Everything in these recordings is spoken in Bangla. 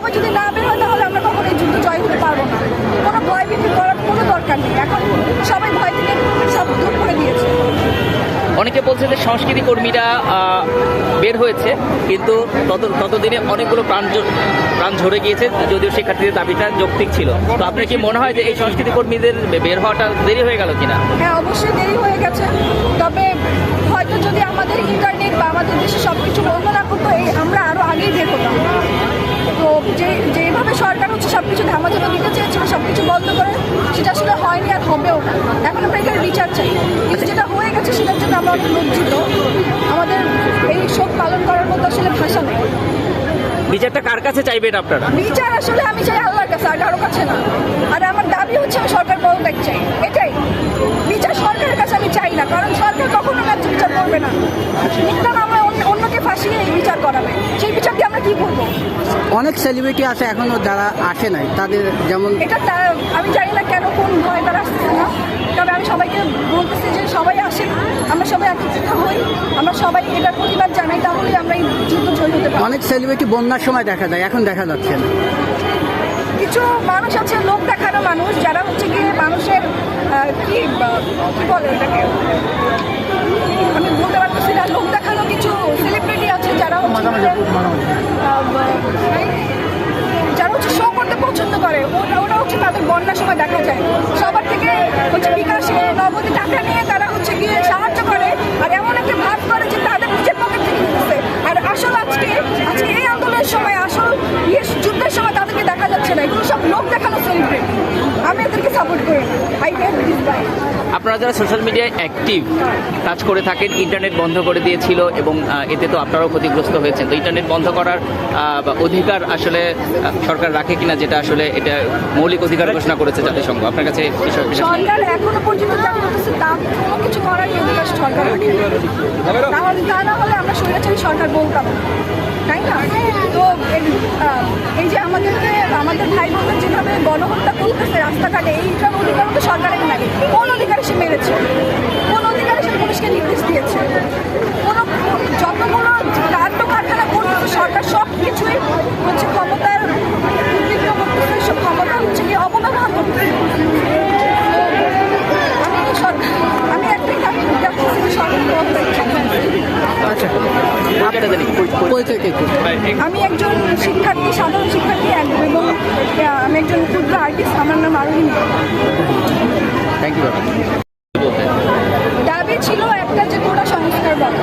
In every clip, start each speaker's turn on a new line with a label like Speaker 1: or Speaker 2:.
Speaker 1: সবাই যদি না বের হয় তাহলে আমরা কখনো এই যুদ্ধ জয় হতে পারব না। কোনো ভয় ভীতি করার কোনো দরকার নেই। এখন সবাই ভয় থেকে সব দূর করে দিয়েছে।
Speaker 2: অনেকে বলছে যে সংস্কৃতি কর্মীরা বের হয়েছে কিন্তু তত ততদিনে অনেকগুলো প্রাণ প্রাণ ঝরে গিয়েছে যদিও শিক্ষার্থীদের দাবিটা যৌক্তিক ছিল। তো আপনার কি মনে হয় যে এই সংস্কৃতি কর্মীদের বের হওয়াটা দেরি হয়ে গেল কিনা?
Speaker 1: হ্যাঁ অবশ্যই দেরি হয়ে গেছে। তবে হয়তো যদি আমাদের ইন্টারনেট বা আমাদের দেশে সব কিছু বন্ধ না করতো এই আমরা আরও আগেই বের হতাম তো যে যেভাবে সরকার হচ্ছে সব কিছু ধামাচাপা দিতে চেয়েছিল সব কিছু বন্ধ করে সেটা আসলে হয়নি আর হবেও না। এখন আমরা এখানে বিচার চাই। কিন্তু যেটা হয়ে গেছে সেটার জন্য আমরা অনেক লজ্জিত। আমাদের এই শোক পালন করার মতো আসলে ভাষা নেই।
Speaker 2: বিচারটা কার কাছে চাইবেন আপনারা?
Speaker 1: বিচার আসলে আমি চাই আল্লাহর কাছে আর কারও কাছে না। আর আমার দাবি হচ্ছে আমি সরকার পদত্যাগ চাই। এটাই। বিচার সরকারের কাছে আমি চাই না কারণ সরকার কখনো ন্যায্য বিচার করবে না। আমরা অন্য- অন্যকে ফাঁসিয়ে এই বিচার করাবে। সেই বিচার দিয়ে আমরা কি
Speaker 3: অনেক সেলিব্রিটি আছে এখনও যারা আসে নাই। তাদের যেমন
Speaker 1: এটা আমি জানি না কেন কোন ভয় তারা আসছে না। তবে আমি সবাইকে বলতেছি যে সবাই আসে আমরা সবাই একত্রিত হই। আমরা সবাই এটার প্রতিবাদ জানাই তাহলেই আমরা এই যুদ্ধ জয় হতে পারব।
Speaker 3: অনেক সেলিব্রিটি বন্যার সময় দেখা যায় এখন দেখা যাচ্ছে। না
Speaker 1: কিছু মানুষ আছে লোক দেখানো মানুষ যারা হচ্ছে গিয়ে মানুষের কি কি বলে এটাকে সময় দেখা যায়। সবার থেকে হচ্ছে বিকাশে নগদে টাকা নিয়ে তারা হচ্ছে গিয়ে সাহায্য করে আর এমন একটি ভাব করে যে তাদের নিজের পকেট থেকে নিচ্ছে আর আসল আজকে আজকে এই আন্দোলনের সময় আসল ইয়ে যুদ্ধের সময় তাদেরকে দেখা যাচ্ছে না। এগুলো সব লোক দেখানো চলবে। আমি এদেরকে সাপোর্ট করি আই হ্যাভ দিস বাই
Speaker 2: আপনারা যারা সোশ্যাল মিডিয়ায় অ্যাক্টিভ কাজ করে থাকেন ইন্টারনেট বন্ধ করে দিয়েছিল এবং এতে তো আপনারাও ক্ষতিগ্রস্ত হয়েছেন। তো ইন্টারনেট বন্ধ করার অধিকার আসলে সরকার রাখে কিনা যেটা আসলে এটা মৌলিক অধিকার ঘোষণা করেছে জাতিসংঘ। আপনার কাছে
Speaker 1: সরকার এখনও পর্যন্ত কিছু করার সরকার তাহলে তা না হলে আমরা স্বৈরাচারী সরকার বলতাম তাই না? তো এই- যে আমাদেরকে আমাদের ভাই বোনদের যেভাবে গণহত্যা করতেছে রাস্তাঘাটে এইটা অধিকার তো সরকারের নাই কোন অধিকারে সে মেরেছে কোন অধিকারে সে পুলিশকে নির্দেশ দিয়েছে কোন যতগুলো কাণ্ড কারখানা করতেছে সরকার সব কিছুই হচ্ছে ক্ষমতার উদ্বিগ্ন করতেছে সব ক্ষমতা হচ্ছে কি অপব্যবহার করতেছে আমি সরকার আমি একটাই দাবি রাখতেছি যে সরকার পদত্যাগ চাই।
Speaker 3: আচ্ছা
Speaker 2: আপনাদের
Speaker 1: আমি একজন শিক্ষার্থী সাধারণ শিক্ষার্থী এবং আমি একজন ক্ষুদ্র আর্টিস্ট আমার নাম আরোহী
Speaker 2: থ্যাংক ইউ
Speaker 1: দাবি ছিল একটা যে কোটা সংস্কার বলা।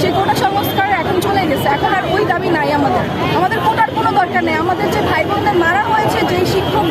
Speaker 1: সেই কোটা সংস্কার এখন চলে গেছে। এখন আর ওই দাবি নাই আমাদের। আমাদের কোটার কোনো দরকার নেই। আমাদের যে ভাই বোনদের মারা হয়েছে যেই শিক্ষক